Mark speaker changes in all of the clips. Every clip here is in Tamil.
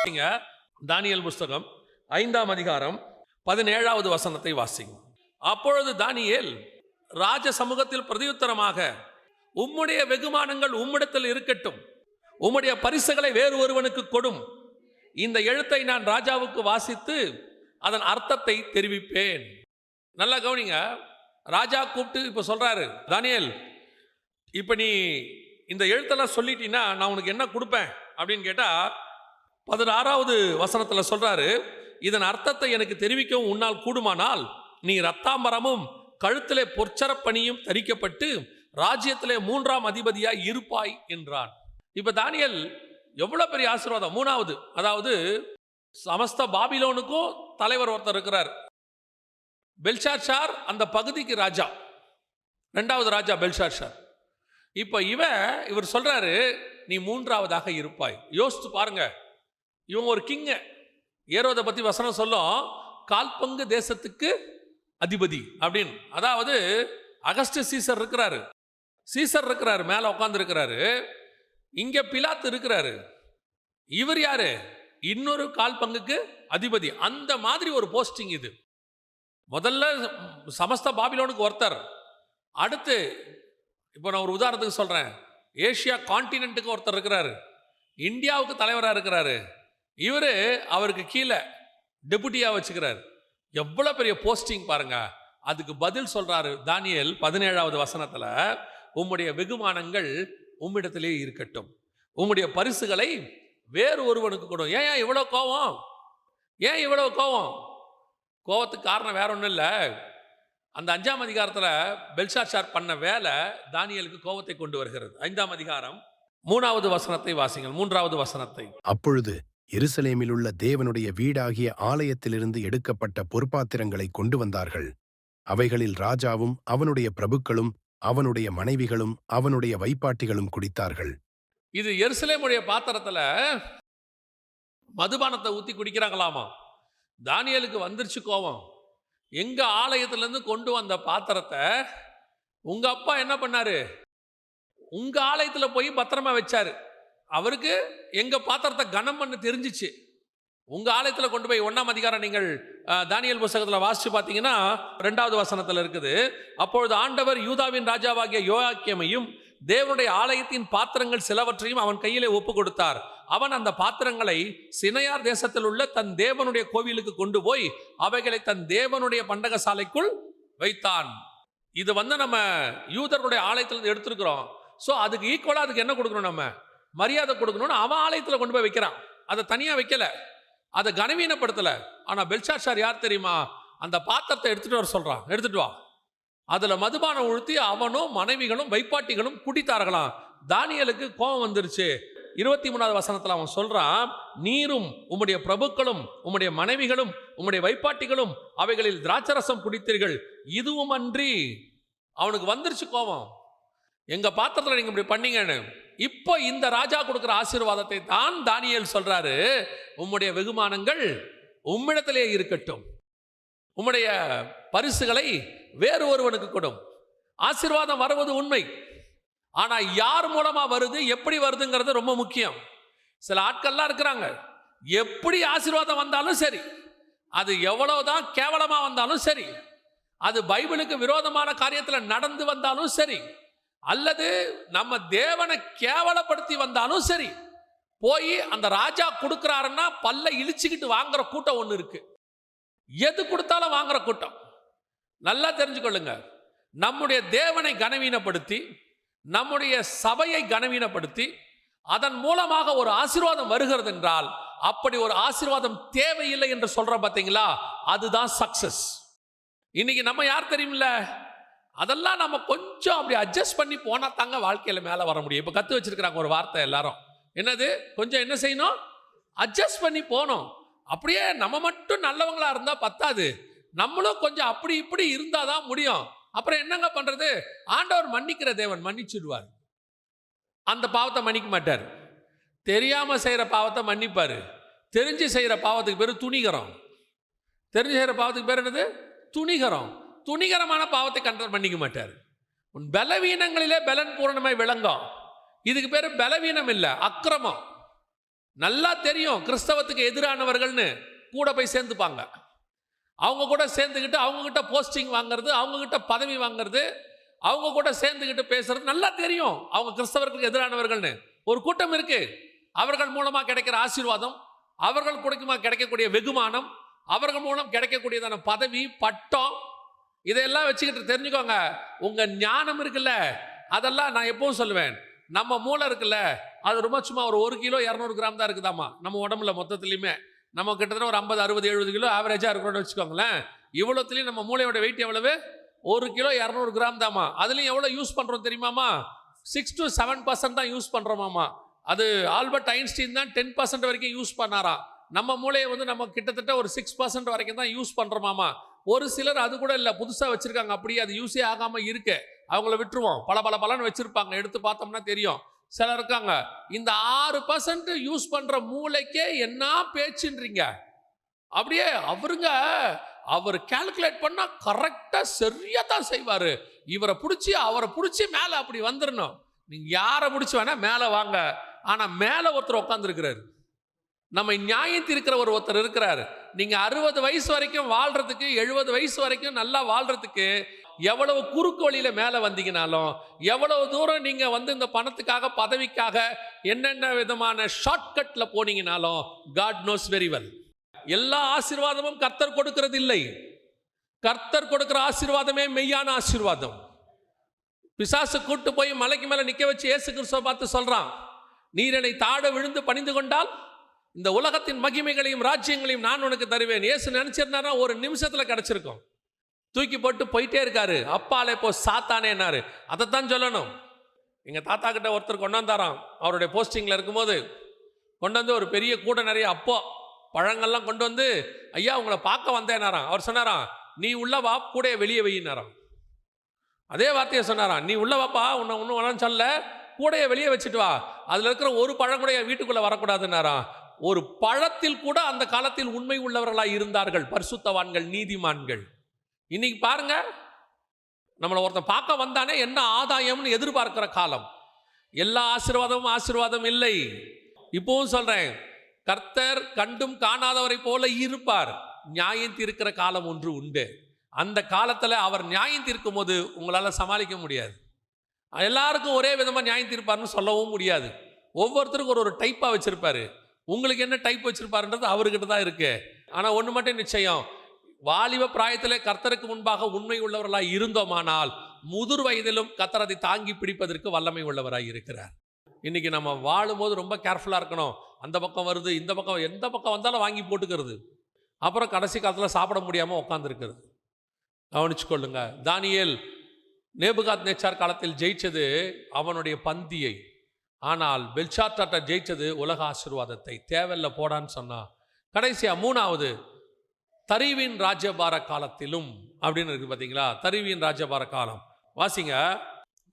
Speaker 1: வாசிங்க. தானியல் புஸ்தகம் ஐந்தாம் அதிகாரம் பதினேழாவது வசனத்தை வாசிங்க. அப்பொழுது தானியேல் ராஜ சமூகத்தில் பிரதியுத்தரமாக உம்முடைய வெகுமானங்கள் உம்மிடத்தில் இருக்கட்டும். உம்முடைய பரிசுகளை வேறு ஒருவனுக்கு கொடும். இந்த எழுத்தை நான் ராஜாவுக்கு வாசித்து அதன் அர்த்தத்தை தெரிவிப்பேன். நல்லா கவனிங்க. ராஜா கூப்பிட்டு இப்போ சொல்றாரு தானியேல் இப்போ நீ இந்த எழுத்தெல்லாம் சொல்லிட்டீன்னா நான் உனக்கு என்ன கொடுப்பேன்? அப்படின்னு கேட்டால் பதினாறாவது வசனத்தில் சொல்றாரு இதன் அர்த்தத்தை எனக்கு தெரிவிக்கவும் உன்னால் கூடுமானால் நீ ரத்தாம்பரமும் கழுத்திலே பொற்சரப்பணியும் தரிக்கப்பட்டு ராஜ்யத்திலே மூன்றாம் அதிபதியாய் இருப்பாய் என்றான். இப்போ தானியல் எவ்வளோ பெரிய ஆசீர்வாதம்? மூணாவது அதாவது சமஸ்த பாபிலோனுக்கும் தலைவர் ஒருத்தர் இருக்கிறார். பெல்ஷாஷார் அந்த பகுதிக்கு ராஜா. ரெண்டாவது ராஜா பெல்ஷாஷார் இப்போ இவன் இவர் சொல்றாரு நீ மூன்றாவதாக இருப்பாய். யோசித்து பாருங்க. இவன் ஒரு கிங்க ஏரோதை பற்றி வசனம் சொல்லும் கால்பங்கு தேசத்துக்கு அதிபதி அப்படின்னு. அதாவது அகஸ்ட் சீசர் இருக்கிறாரு. சீசர் இருக்கிறாரு மேலே உட்காந்துருக்கிறாரு இங்கே பிலாத்து இருக்கிறாரு. இவர் யாரு? இன்னொரு கால் பங்குக்கு அதிபதி. அந்த மாதிரி ஒரு போஸ்டிங் இது. முதல்ல சமஸ்த பாபிலோனுக்கு ஒருத்தர். அடுத்து இப்போ நான் ஒரு உதாரணத்துக்கு சொல்கிறேன் ஏஷியா கான்டினென்ட்டுக்கு ஒருத்தர் இருக்கிறாரு. இந்தியாவுக்கு தலைவராக இருக்கிறாரு. இவர் அவருக்கு கீழே டெபுட்டியாக வச்சுக்கிறார். எவ்வளோ பெரிய போஸ்டிங் பாருங்க. அதுக்கு பதில் சொல்கிறாரு தானியல் பதினேழாவது வசனத்தில் உம்முடைய வெகுமானங்கள் உம்மிடத்திலே இருக்கட்டும். உம்முடைய பரிசுகளை வேறு ஒருவனுக்கு கொடுக்கும் ஏன் ஏன் இவ்வளோ கோவம் ஏன் இவ்வளோ கோவம் கோவத்துக்கு காரணம் வேற ஒன்றும் இல்லை. அந்த அஞ்சாம் அதிகாரத்தில் பெல்ஷாஷார் பண்ண வேலை தானியலுக்கு கோபத்தை கொண்டு வருகிறது. ஐந்தாம் அதிகாரம் மூணாவது வசனத்தை வாசிங்கள். மூன்றாவது வசனத்தை.
Speaker 2: அப்பொழுது எருசலேமிலுள்ள தேவனுடைய வீடாகிய ஆலயத்திலிருந்து எடுக்கப்பட்ட பொற்பாத்திரங்களை கொண்டு வந்தார்கள். அவைகளில் ராஜாவும் அவனுடைய பிரபுக்களும் அவனுடைய மனைவிகளும் அவனுடைய வைப்பாட்டிகளும் குடித்தார்கள்.
Speaker 1: இது எருசலேமுடைய பாத்திரத்துல மதுபானத்தை ஊத்தி குடிக்கிறாங்களாமா? தானியலுக்கு வந்துருச்சு கோவம் எங்க ஆலயத்திலேருந்து கொண்டு வந்த பாத்திரத்தை உங்க அப்பா என்ன பண்ணாரு? உங்க ஆலயத்துல போய் பத்திரமா வச்சாரு. அவருக்கு எங்கள் பாத்திரத்தை கனம் பண்ண தெரிஞ்சிச்சு. உங்கள் ஆலயத்தில் கொண்டு போய் ஒன்றாம் அதிகாரம் நீங்கள் தானியல் புஸ்தகத்தில் வாசித்து பார்த்தீங்கன்னா ரெண்டாவது வசனத்தில் இருக்குது. அப்பொழுது ஆண்டவர் யூதாவின் ராஜாவாகிய யோகாக்கியமையும் தேவனுடைய ஆலயத்தின் பாத்திரங்கள் சிலவற்றையும் அவன் கையிலே ஒப்பு கொடுத்தார். அவன் அந்த பாத்திரங்களை சினையார் தேசத்தில் உள்ள தன் தேவனுடைய கோவிலுக்கு கொண்டு போய் அவைகளை தன் தேவனுடைய பண்டக சாலைக்குள் வைத்தான். இது வந்து நம்ம யூதர்களுடைய ஆலயத்திலிருந்து எடுத்திருக்கிறோம். ஸோ அதுக்கு ஈக்குவலாக அதுக்கு என்ன கொடுக்கணும் நம்ம? மரியாதை கொடுக்கணும்னு அவன் ஆலயத்தில் கொண்டு போய் வைக்கிறான். அதை தனியாக வைக்கல. அதை கனவீனப்படுத்தலை. ஆனால் பெல்ஷாஷார் யார் தெரியுமா? அந்த பாத்திரத்தை எடுத்துகிட்டு வர சொல்கிறான் எடுத்துகிட்டு வா. அதில் மதுபானம் உழுத்தி அவனும் மனைவிகளும் வைப்பாட்டிகளும் குடித்தார்களாம். தானியலுக்கு கோபம் வந்துருச்சு. இருபத்தி மூணாவது வசனத்தில் அவன் சொல்கிறான் நீரும் உம்முடைய பிரபுக்களும் உம்முடைய மனைவிகளும் உம்முடைய வைப்பாட்டிகளும் அவைகளில் திராட்சரசம் குடித்தீர்கள். இதுவும் அன்றி அவனுக்கு வந்துருச்சு கோபம். எங்கள் பாத்திரத்தில் நீங்கள் இப்படி பண்ணீங்கன்னு. இப்போ இந்த ராஜா கொடுக்குற ஆசீர்வாதத்தை தான் தானியல் சொல்றாரு. உம்முடைய வெகுமானங்கள் உம்மிடத்திலே இருக்கட்டும். உம்முடைய பரிசுகளை வேறு ஒருவனுக்கு கொடும். ஆசீர்வாதம் வருவது உண்மை. ஆனால் யார் மூலமாக வருது எப்படி வருதுங்கிறது ரொம்ப முக்கியம். சில ஆட்கள்லாம் இருக்கிறாங்க. எப்படி ஆசீர்வாதம் வந்தாலும் சரி. அது எவ்வளவுதான் கேவலமாக வந்தாலும் சரி. அது பைபிளுக்கு விரோதமான காரியத்தில் நடந்து வந்தாலும் சரி. அல்லது நம்ம தேவனை கேவலப்படுத்தி வந்தாலும் சரி போய் அந்த ராஜா கொடுக்குறாருன்னா பல்ல இழிச்சுக்கிட்டு வாங்குற கூட்டம் ஒன்று இருக்கு. எது கொடுத்தாலும் வாங்குற கூட்டம். நல்லா தெரிஞ்சுக்கொள்ளுங்க. நம்முடைய தேவனை கனவீனப்படுத்தி நம்முடைய சபையை கனவீனப்படுத்தி அதன் மூலமாக ஒரு ஆசீர்வாதம் வருகிறது என்றால் அப்படி ஒரு ஆசீர்வாதம் தேவையில்லை என்று சொல்ற பார்த்தீங்களா அதுதான் சக்சஸ் இன்னைக்கு நம்ம யார் தெரியுமில்ல? அதெல்லாம் நம்ம கொஞ்சம் அப்படி அட்ஜஸ்ட் பண்ணி போனால் தாங்க வாழ்க்கையில் மேலே வர முடியும். இப்போ கற்று வச்சிருக்கிறாங்க ஒரு வார்த்தை எல்லாரும். என்னது? கொஞ்சம் என்ன செய்யணும்? அட்ஜஸ்ட் பண்ணி போகணும் அப்படியே நம்ம மட்டும் நல்லவங்களாக இருந்தால் பத்தாது. நம்மளும் கொஞ்சம் அப்படி இப்படி இருந்தால் தான் முடியும். அப்புறம் என்னங்க பண்ணுறது ஆண்டவர் மன்னிக்கிற தேவன் மன்னிச்சுடுவார். அந்த பாவத்தை மன்னிக்க மாட்டார். தெரியாமல் செய்கிற பாவத்தை மன்னிப்பார். தெரிஞ்சு செய்கிற பாவத்துக்கு பேர் துணிகரம். தெரிஞ்சு செய்கிற பாவத்துக்கு பேர் என்னது? துணிகரம். துணிகரமான பாவத்தை கண்ட்ரோல் பண்ணிக்க மாட்டார். உன் பலவீனங்களிலே பலன் பூரணமாய் விளங்கும். இதுக்கு பேர் பலவீனம் இல்லை அக்கிரமம். நல்லா தெரியும் கிறிஸ்தவத்துக்கு எதிரானவர்கள்னு கூட போய் சேர்ந்துப்பாங்க. அவங்க கூட சேர்ந்துக்கிட்டு அவங்க கிட்ட போஸ்டிங் வாங்குறது அவங்க கிட்ட பதவி வாங்குறது அவங்க கூட சேர்ந்துக்கிட்டு பேசுறது நல்லா தெரியும். அவங்க கிறிஸ்தவர்களுக்கு எதிரானவர்கள்னு. ஒரு கூட்டம் இருக்கு. அவர்கள் மூலமாக கிடைக்கிற ஆசீர்வாதம் அவர்கள் கொடுக்குமா கிடைக்கக்கூடிய வெகுமானம் அவர்கள் மூலம் கிடைக்கக்கூடியதான பதவி பட்டம் இதையெல்லாம் வச்சுக்கிட்டு தெரிஞ்சுக்கோங்க. உங்க ஞானம் இருக்குல்ல அதெல்லாம் நான் எப்பவும் சொல்லுவேன். நம்ம மூளை இருக்குல்ல அது ரொம்ப சும்மா ஒரு ஒரு கிலோ இரநூறு கிராம் தான் இருக்குதாம்மா. நம்ம உடம்புல மொத்தத்துலையுமே. நம்ம கிட்டத்தட்ட ஒரு ஐம்பது அறுபது எழுபது கிலோ ஆவரேஜாக இருக்கணும்னு வச்சுக்கோங்களேன். இவ்வளோத்துலேயும் நம்ம மூளையோட வெயிட் எவ்வளவு? ஒரு கிலோ இரநூறு கிராம் தாம்மா. அதுலேயும் எவ்வளோ யூஸ் பண்ணுறோம் தெரியுமாமா சிக்ஸ் டு செவன் பர்சன்ட் தான் யூஸ் பண்ணுறோமாமா அது ஆல்பர்ட் ஐன்ஸ்டீன் தான் டென் பர்சன்ட் வரைக்கும் யூஸ் பண்ணாராம். நம்ம மூளையை வந்து நம்ம கிட்டத்தட்ட ஒரு சிக்ஸ் பர்சன்ட் வரைக்கும் தான் யூஸ் பண்ணுறோமாமா ஒரு சிலர் அது கூட இல்லை புதுசாக வச்சுருக்காங்க. அப்படியே அது யூஸே ஆகாமல் இருக்கு. அவங்கள விட்டுருவோம். பல பல பலன்னு வச்சுருப்பாங்க. எடுத்து பார்த்தோம்னா தெரியும். சிலர் இருக்காங்க. இந்த ஆறு பர்சன்ட் யூஸ் பண்ணுற மூளைக்கே என்ன பேச்சுன்றீங்க? அப்படியே அவருங்க அவர் கேல்குலேட் பண்ணால் கரெக்டாக சரியாக தான் செய்வார். இவரை பிடிச்சி அவரை பிடிச்சி மேலே அப்படி வந்துடணும் நீங்கள் யாரை பிடிச்சி வேணால் மேலே வாங்க. ஆனால் மேலே ஒருத்தர் உட்காந்துருக்கிறாரு நம்ம நியாயத்திருக்கிற ஒரு ஒருத்தர் இருக்கிறாரு. நீங்க அறுபது வயசு வரைக்கும் வாழ்றதுக்கு எழுபது வயசு வரைக்கும் நல்லா வாழ்றதுக்கு எவ்வளவு குறுக்கு வழியில மேலே வந்தீங்கனாலும் எவ்வளவு தூரம் நீங்க வந்து இந்த பணத்துக்காக பதவிக்காக என்னென்ன விதமான ஷார்ட்கட்ல போனீங்கனாலும் காட் நோஸ் வெரி வெல் எல்லா ஆசீர்வாதமும் கர்த்தர் கொடுக்கிறது இல்லை கர்த்தர் கொடுக்கிற ஆசீர்வாதமே மெய்யான ஆசீர்வாதம். பிசாசு கூட்டு போய் மலைக்கு மேலே நிற்க வச்சு ஏசு கிறிஸ்துவ பார்த்து சொல்றான் நீர் என்னை தாட விழுந்து பணிந்து கொண்டால் இந்த உலகத்தின் மகிமைகளையும் ராஜ்யங்களையும் நான் உனக்கு தருவேன். ஏசு நினைச்சிருந்தாரா ஒரு நிமிஷத்தில் கிடச்சிருக்கும். தூக்கி போட்டு போயிட்டே இருக்காரு. அப்பாலே போ சாத்தானேனாரு அதைத்தான் சொல்லணும். எங்கள் தாத்தா கிட்ட ஒருத்தர் கொண்டாந்தாராம் அவருடைய போஸ்டிங்கில் இருக்கும்போது கொண்டு வந்து ஒரு பெரிய கூட்டம் நிறைய அப்போ பழங்கள்லாம் கொண்டு வந்து ஐயா உங்களை பார்க்க வந்தேனாராம் அவர் சொன்னாராம் நீ உள்ள வா கூடைய வெளியே வெயினாராம் அதே வார்த்தையை சொன்னாராம் நீ உள்ள வாப்பா உன்னை ஒன்றும் வேணாம்னு சொல்ல கூடைய வெளியே வச்சுட்டு வா. அதில் இருக்கிற ஒரு பழம் கூட என் வீட்டுக்குள்ளே வரக்கூடாதுன்னாராம். ஒரு பழத்தில் கூட அந்த காலத்தில் உண்மை உள்ளவர்களாக இருந்தார்கள். பரிசுத்தவான்கள் நீதிமான்கள். இன்னைக்கு பாருங்க நம்மளை ஒருத்தன் பார்க்க வந்தானே என்ன ஆதாயம்னு எதிர்பார்க்கிற காலம். எல்லா ஆசீர்வாதமும் ஆசீர்வாதம் இல்லை. இப்பவும் சொல்றேன் கர்த்தர் கண்டும் காணாதவரை போல இருப்பார். நியாயம் தீர்க்கிற காலம் ஒன்று உண்டு. அந்த காலத்தில் அவர் நியாயம் தீர்க்கும் போது உங்களால் சமாளிக்க முடியாது. எல்லாருக்கும் ஒரே விதமாக நியாயம் தீர்ப்பார்னு சொல்லவும் முடியாது. ஒவ்வொருத்தருக்கும் ஒரு ஒரு டைப்பாக வச்சுருப்பாரு. உங்களுக்கு என்ன டைப் வச்சிருப்பாருன்றது அவர்கிட்ட தான் இருக்கு. ஆனால் ஒன்று மட்டும் நிச்சயம். வாலிப பிராயத்தில் கர்த்தருக்கு முன்பாக உண்மை உள்ளவர்களாக இருந்தோமானால் முதிர் வயதிலும் கர்த்தர் அதை தாங்கி பிடிப்பதற்கு வல்லமை உள்ளவராக இருக்கிறார். இன்னைக்கு நம்ம வாழும்போது ரொம்ப கேர்ஃபுல்லாக இருக்கணும். அந்த பக்கம் வருது இந்த பக்கம் எந்த பக்கம் வந்தாலும் வாங்கி போட்டுக்கிறது. அப்புறம் கடைசி காலத்தில் சாப்பிட முடியாமல் உட்காந்துருக்கிறது கவனிச்சுக்கொள்ளுங்க. தானியேல் நேபுகாத் நேச்சார் காலத்தில் ஜெயிச்சது அவனுடைய பந்தியை. ஆனால் பெல்சாட்டாட்ட ஜெயிச்சது உலக ஆசீர்வாதத்தை. தேவையில்ல போடான்னு சொன்னா கடைசியா மூணாவது தரிவின் ராஜ்யபார காலத்திலும் அப்படின்னு இருக்கு பார்த்தீங்களா தரிவின் ராஜ்யபார காலம். வாசிங்க.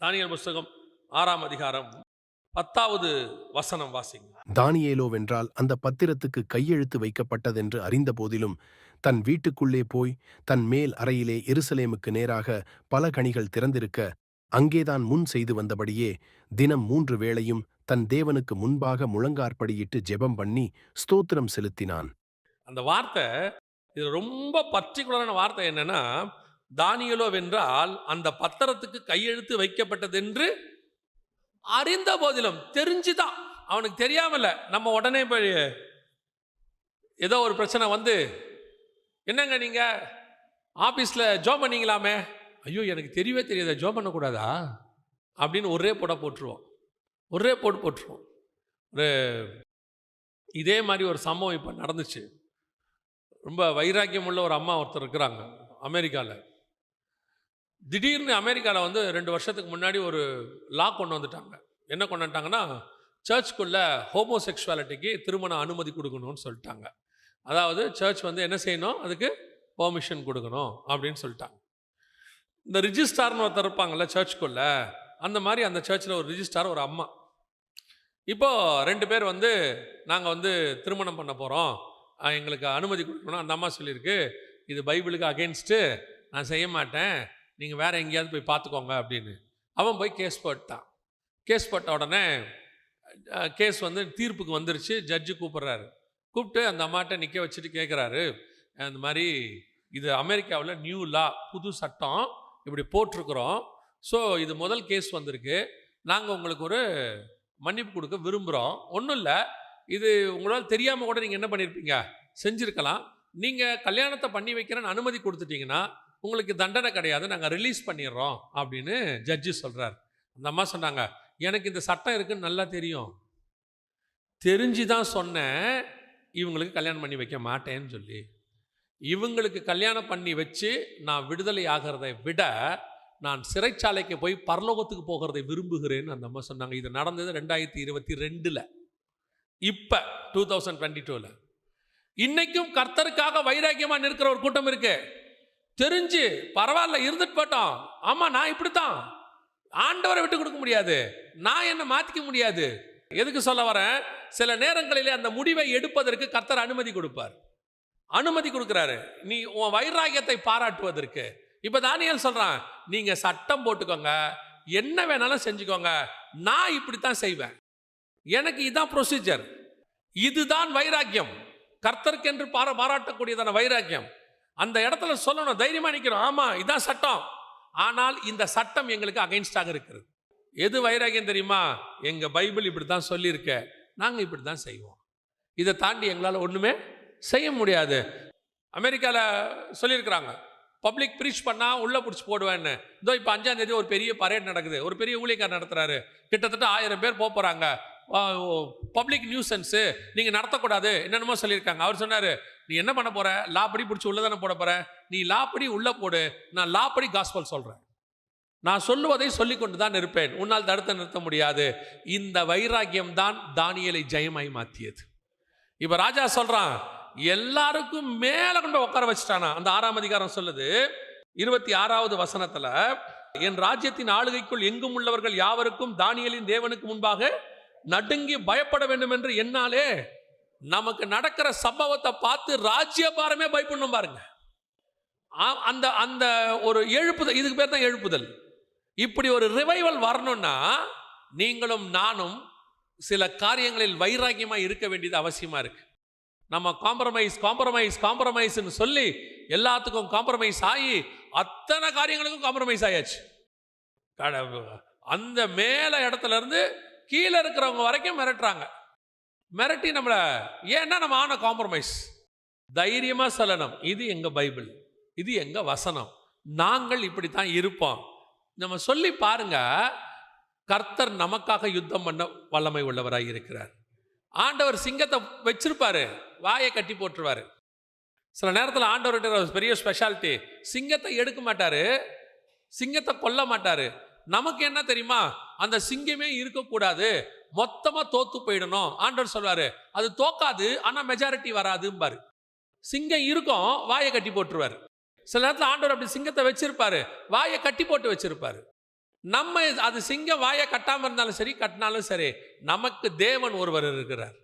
Speaker 1: தானியல் புஸ்தகம் ஆறாம் அதிகாரம் பத்தாவது வசனம் வாசிங்க.
Speaker 2: தானியேலோவென்றால் அந்த பத்திரத்துக்கு கையெழுத்து வைக்கப்பட்டதென்று அறிந்த போதிலும் தன் வீட்டுக்குள்ளே போய் தன் மேல் அறையிலே எருசலேமுக்கு நேராக பல கணிகள் திறந்திருக்க அங்கேதான் முன் செய்து வந்தபடியே தினம் மூன்று வேளையும் தன் தேவனுக்கு முன்பாக முழங்கார்படியிட்டு ஜெபம் பண்ணி ஸ்தோத்திரம் செலுத்தினான்.
Speaker 1: அந்த வார்த்தை இது ரொம்ப பர்டிகுலரான வார்த்தை என்னன்னா தானியலோ வென்றால் அந்த பத்திரத்துக்கு கையெழுத்து வைக்கப்பட்டதென்று அறிந்த போதிலும் தெரிஞ்சுதான். அவனுக்கு தெரியாமல நம்ம உடனே போய் ஏதோ ஒரு பிரச்சனை வந்து என்னங்க நீங்க? ஆபீஸ்ல ஜோ பண்ணீங்களாமே? ஐயோ எனக்கு தெரியவே தெரியாதா. ஜோ பண்ணக்கூடாதா? அப்படின்னு ஒரே போட போட்டுருவோம். ஒரே போட்டு போட்டுருவோம். ஒரு இதே மாதிரி ஒரு சம்பவம் இப்போ நடந்துச்சு. ரொம்ப வைராக்கியம் உள்ள ஒரு அம்மா ஒருத்தர் இருக்கிறாங்க அமெரிக்காவில் திடீர்னு அமெரிக்காவில் வந்து ரெண்டு வருஷத்துக்கு முன்னாடி ஒரு லா கொண்டு வந்துட்டாங்க. என்ன கொண்டு வந்துட்டாங்கன்னா சர்ச்சுக்குள்ள ஹோமோசெக்சுவாலிட்டிக்கு திருமண அனுமதி கொடுக்கணும்னு சொல்லிட்டாங்க. அதாவது சர்ச் வந்து என்ன செய்யணும்? அதுக்கு பெர்மிஷன் கொடுக்கணும் அப்படின்னு சொல்லிட்டாங்க. இந்த ரிஜிஸ்டார்னு ஒருத்தர் இருப்பாங்கல்ல சர்ச்சுக்குள்ள அந்த மாதிரி அந்த சர்ச்சில் ஒரு ரிஜிஸ்டார் ஒரு அம்மா. இப்போது ரெண்டு பேர் வந்து நாங்கள் வந்து திருமணம் பண்ண போகிறோம் எங்களுக்கு அனுமதி கொடுக்கணும் அந்த அம்மா சொல்லியிருக்கு. இது பைபிளுக்கு அகேன்ஸ்ட்டு நான் செய்ய மாட்டேன். நீங்கள் வேறு எங்கேயாவது போய் பார்த்துக்கோங்க அப்படின்னு. அவன் போய் கேஸ் போட்டான். கேஸ் போட்ட உடனே கேஸ் வந்து தீர்ப்புக்கு வந்துருச்சு. ஜட்ஜு கூப்பிட்றாரு. கூப்பிட்டு அந்த அம்மாட்ட நிற்க வச்சுட்டு கேட்குறாரு அந்த மாதிரி இது அமெரிக்காவில் நியூ லா புது சட்டம். இப்படி போட்டிருக்கிறோம். ஸோ இது முதல் கேஸ் வந்திருக்கு. நாங்கள் உங்களுக்கு ஒரு மன்னிப்பு கொடுக்க விரும்புகிறோம் ஒன்றும் இல்லை. இது உங்களால் தெரியாமல் கூட நீங்கள் என்ன பண்ணியிருப்பீங்க செஞ்சுருக்கலாம். நீங்கள் கல்யாணத்தை பண்ணி வைக்கிறேன்னு அனுமதி கொடுத்துட்டீங்கன்னா உங்களுக்கு தண்டனை கிடையாது. நாங்கள் ரிலீஸ் பண்ணிடுறோம் அப்படின்னு ஜட்ஜி சொல்கிறார் அந்த அம்மா சொன்னாங்க எனக்கு இந்த சட்டம் இருக்குன்னு நல்லா தெரியும். தெரிஞ்சு தான் சொன்னேன். இவங்களுக்கு கல்யாணம் பண்ணி வைக்க மாட்டேன்னு சொல்லி. இவங்களுக்கு கல்யாணம் பண்ணி வச்சு நான் விடுதலை ஆகிறதை விட நான் சிறைச்சாலைக்கு போய் பரலோகத்துக்கு போகிறதை விரும்புகிறேன்னு அந்த அம்மா சொன்னாங்க. இது நடந்தது ரெண்டாயிரத்தி இருபத்தி ரெண்டில். இப்போ டூ தௌசண்ட் டுவெண்ட்டி டூவில் இன்னைக்கும் கர்த்தருக்காக வைராக்கியமாக நிற்கிற ஒரு கூட்டம் இருக்கு. தெரிஞ்சு பரவாயில்ல இருந்துட்டு போட்டோம் ஆமாம் நான் இப்படி தான் ஆண்டவரை விட்டு கொடுக்க முடியாது. நான் என்ன மாற்றிக்க முடியாது. எதுக்கு சொல்ல வரேன்? சில நேரங்களிலே அந்த முடிவை எடுப்பதற்கு கர்த்தர் அனுமதி கொடுப்பார். அனுமதி கொடுக்குறாரு. நீ உன் வைராகியத்தை பாராட்டுவதற்கு. இப்போ தானியல் சொல்கிறான் நீங்கள் சட்டம் போட்டுக்கோங்க. என்ன வேணாலும் செஞ்சுக்கோங்க. நான் இப்படி தான் செய்வேன். எனக்கு இதுதான் ப்ரொசீஜர் இதுதான் வைராக்கியம் கர்த்தருக்கென்று பார பாராட்டக்கூடியதான வைராக்கியம் அந்த இடத்துல சொல்லணும் தைரியமாக நிற்கிறோம் ஆமாம் இதுதான் சட்டம். ஆனால் இந்த சட்டம் எங்களுக்கு அகைன்ஸ்டாக இருக்கிறது. எது வைராக்கியம் தெரியுமா? எங்கள் பைபிள் இப்படி தான் சொல்லியிருக்க. நாங்கள் இப்படி தான் செய்வோம். இதை தாண்டி எங்களால் ஒன்றுமே செய்ய முடியாது. அமெரிக்காவில் சொல்லியிருக்கிறாங்க. பப்ளிக் ப்ரீச் பண்ணால் உள்ளே பிடிச்சி போடுவேன்னு. இதோ இப்போ அஞ்சாம் தேதி ஒரு பெரிய பரேட் நடக்குது. ஒரு பெரிய ஊழியக்கார் நடத்துறாரு. கிட்டத்தட்ட ஆயிரம் பேர் போக போகிறாங்க பப்ளிக் நியூசன்ஸு நீங்கள் நடத்தக்கூடாது. என்னென்னமோ சொல்லியிருக்காங்க. அவர் சொன்னார் நீ என்ன பண்ண போகிற லாப்படி பிடிச்சி உள்ளே தானே போட போகிற நீ லாப்படி உள்ளே போடு. நான் லாப்படி காஸ்பல் சொல்கிறேன் நான் சொல்லுவதை சொல்லி கொண்டு தான் இருப்பேன். உன்னால் தடுத்து நிறுத்த முடியாது. இந்த வைராக்கியம் தான் தானியலை ஜெயமாய் மாற்றியது இப்போ ராஜா சொல்கிறான் எல்லாருக்கும் மேலே கொண்டு உட்கார வச்சுட்டானா. அந்த ஆறாம் அதிகாரம் சொல்லுது இருபத்தி ஆறாவது வசனத்தில் என் ராஜ்யத்தின் ஆளுகைக்குள் எங்கும் உள்ளவர்கள் யாவருக்கும் தானியலின் தேவனுக்கு முன்பாக நடுங்கி பயப்பட வேண்டும் என்று என்னாலே நமக்கு நடக்கிற சம்பவத்தை பார்த்து ராஜ்யபாரமே பயப்படணும் பாருங்க. அந்த அந்த ஒரு எழுப்புதல் இதுக்கு பேர் தான் எழுப்புதல். இப்படி ஒரு ரிவைவல் வரணும்னா நீங்களும் நானும் சில காரியங்களில் வைராக்கியமாக இருக்க வேண்டியது அவசியமாக இருக்குது நம்ம காம்ப்ரமைஸ் காம்ப்ரமைஸ் காம்ப்ரமைஸ்ன்னு சொல்லி எல்லாத்துக்கும் காம்ப்ரமைஸ் ஆகி அத்தனை காரியங்களுக்கும் காம்ப்ரமைஸ் ஆயாச்சு. கட- அந்த மேலே இடத்துல இருந்து கீழே இருக்கிறவங்க வரைக்கும் மிரட்டுறாங்க. மிரட்டி நம்மளை ஏன்னா நம்ம ஆன காம்ப்ரமைஸ் தைரியமாக சொல்லணும். இது எங்கள் பைபிள். இது எங்கள் வசனம். நாங்கள் இப்படி தான் இருப்போம். நம்ம சொல்லி பாருங்க கர்த்தர் நமக்காக யுத்தம் பண்ண வல்லமை உள்ளவராக இருக்கிறார். ஆண்டவர் சிங்கத்தை வச்சிருப்பாரு வாயை கட்டி போட்டுருவாரு. சில நேரத்தில் ஆண்டவர்கிட்ட ஒரு பெரிய ஸ்பெஷாலிட்டி சிங்கத்தை எடுக்க மாட்டாரு சிங்கத்தை கொல்ல மாட்டாரு. நமக்கு என்ன தெரியுமா? அந்த சிங்கமே இருக்கக்கூடாது மொத்தமா தோத்து போயிடணும். ஆண்டவர் சொல்வாரு அது தோக்காது ஆனால் மெஜாரிட்டி வராதும்பாரு. சிங்கம் இருக்கும் வாயை கட்டி போட்டுருவார். சில நேரத்தில் ஆண்டவர் அப்படி சிங்கத்தை வச்சிருப்பாரு வாயை கட்டி போட்டு வச்சிருப்பாரு. நம்ம அது சிங்கம் வாயை கட்டாமல் இருந்தாலும் சரி கட்டினாலும் சரி நமக்கு தேவன் ஒருவர் இருக்கிறார்.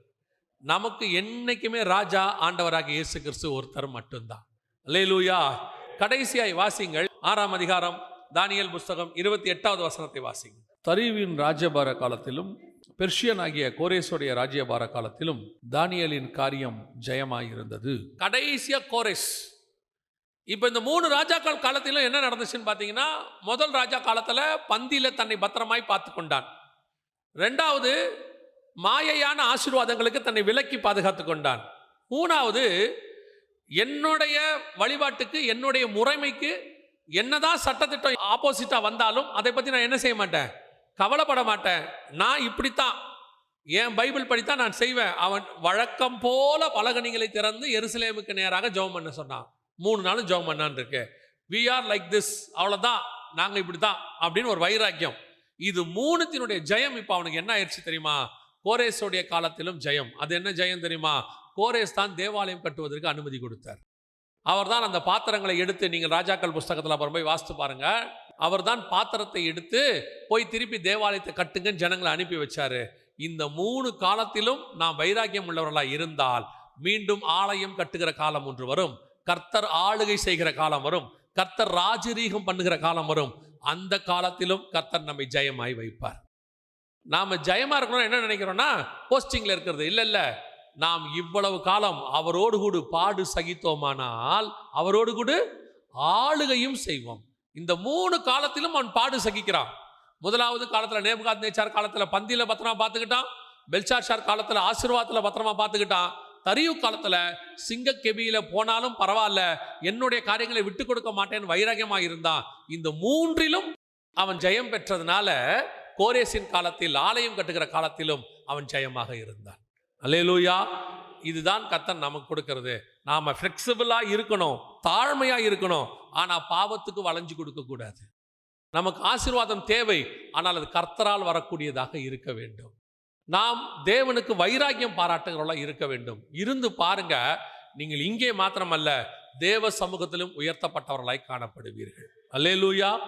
Speaker 1: நமக்கு என்னைக்குமே ராஜா ஆண்டவராக இயேசு கிறிஸ்து ஒருத்தர் மட்டும்தான். அல்லேலூயா. கடைசியாய் வாசிங்கள். ஆறாம் அதிகாரம் தானியல் புஸ்தகம் இருபத்தி எட்டாவது வசனத்தை வாசிங்க தரிவின் ராஜ்யபார காலத்திலும் பெர்ஷியன் ஆகிய கோரேசுடைய ராஜ்யபார காலத்திலும் தானியலின் காரியம் ஜெயமாயிருந்தது. கடைசியா கோரேஸ். இப்போ இந்த மூணு ராஜாக்கள் காலத்திலும் என்ன நடந்துச்சுன்னு பார்த்தீங்கன்னா முதல் ராஜா காலத்தில் பந்தியில் தன்னை பத்திரமாய் பார்த்து கொண்டான் ரெண்டாவது மாயையான ஆசீர்வாதங்களுக்கு தன்னை விலக்கி பாதுகாத்து கொண்டான். மூணாவது என்னுடைய வழிபாட்டுக்கு என்னுடைய முறைமைக்கு என்னதான் சட்டத்திட்டம் ஆப்போசிட்டாக வந்தாலும் அதை பற்றி நான் என்ன செய்ய மாட்டேன்? கவலைப்பட மாட்டேன். நான் இப்படித்தான். என் பைபிள் படித்தான் நான் செய்வேன். அவன் வழக்கம் போல பலகணிகளை திறந்து எருசலேமுக்கு நேராக ஜெபம் பண்ண சொன்னான். மூணு நாளும் ஜெபம் பண்ணான் இருக்கு. வி ஆர் லைக் திஸ் அவ்வளோதான் நாங்கள் இப்படி தான் அப்படின்னு ஒரு வைராக்கியம். இது மூணுத்தினுடைய ஜெயம் இப்போ அவனுக்கு என்ன ஆயிடுச்சு தெரியுமா? கோரேஸோடைய காலத்திலும் ஜெயம். அது என்ன ஜெயம் தெரியுமா? கோரேஸ் தான் தேவாலயம் கட்டுவதற்கு அனுமதி கொடுத்தார். அவர்தான் அந்த பாத்திரங்களை எடுத்து நீங்கள் ராஜாக்கள் புஸ்தகத்தில் அப்புறம் போய் வாசித்து பாருங்க. அவர்தான் பாத்திரத்தை எடுத்து போய் திருப்பி தேவாலயத்தை கட்டுங்கன்னு ஜனங்களை அனுப்பி வச்சாரு. இந்த மூணு காலத்திலும் நாம் வைராக்கியம் உள்ளவர்களாக இருந்தால் மீண்டும் ஆலயம் கட்டுகிற காலம் ஒன்று வரும். கர்த்தர் ஆளுகை செய்கிற காலம் வரும். கர்த்தர் ராஜரீகம் பண்ணுகிற காலம் வரும். அந்த காலத்திலும் கர்த்தர் நம்மை ஜெயமாய் வைப்பார். நாம் ஜெயமாக இருக்கணும் என்ன நினைக்கிறோம்னா போஸ்டிங்கில் இருக்கிறது. இல்லை இல்லை. நாம் இவ்வளவு காலம் அவரோடு கூட பாடு சகித்தோமானால் அவரோடு கூட ஆளுகையும் செய்வோம். இந்த மூணு காலத்திலும் அவன் பாடு சகிக்கிறான். முதலாவது காலத்தில் நேபுகாத் நேச்சார் காலத்தில் பந்தியில் பத்திரமா பார்த்துக்கிட்டான். பெல்சார் ஷார் காலத்தில் ஆசீர்வாதத்தில் பத்திரமா பார்த்துக்கிட்டான். தரியு காலத்துல சிங்க கெபியில போனாலும் பரவாயில்ல என்னுடைய காரியங்களை விட்டு கொடுக்க மாட்டேன் வைராகியமா இருந்தான். இந்த மூன்றிலும் அவன் ஜெயம் பெற்றதுனால கோரேசின் காலத்தில் ஆலயம் கட்டுகிற காலத்திலும் அவன் ஜெயமாக இருந்தான். அலேலூயா இதுதான் கத்தன் நமக்கு கொடுக்கறது. நாம ஃப்ளெக்சிபிளாக இருக்கணும் தாழ்மையாக இருக்கணும் ஆனால் பாவத்துக்கு வளைஞ்சு கொடுக்கக்கூடாது நமக்கு ஆசீர்வாதம் தேவை ஆனால் அது கர்த்தரால் வரக்கூடியதாக இருக்க வேண்டும். நாம் தேவனுக்கு வைராக்கியம் பாராட்டுகிறவர்களாக இருக்க வேண்டும். இருந்து பாருங்க நீங்கள் இங்கே மாத்திரமல்ல தேவ சமூகத்திலும் உயர்த்தப்பட்டவர்களாய் காணப்படுவீர்கள். அல்லேலூயா.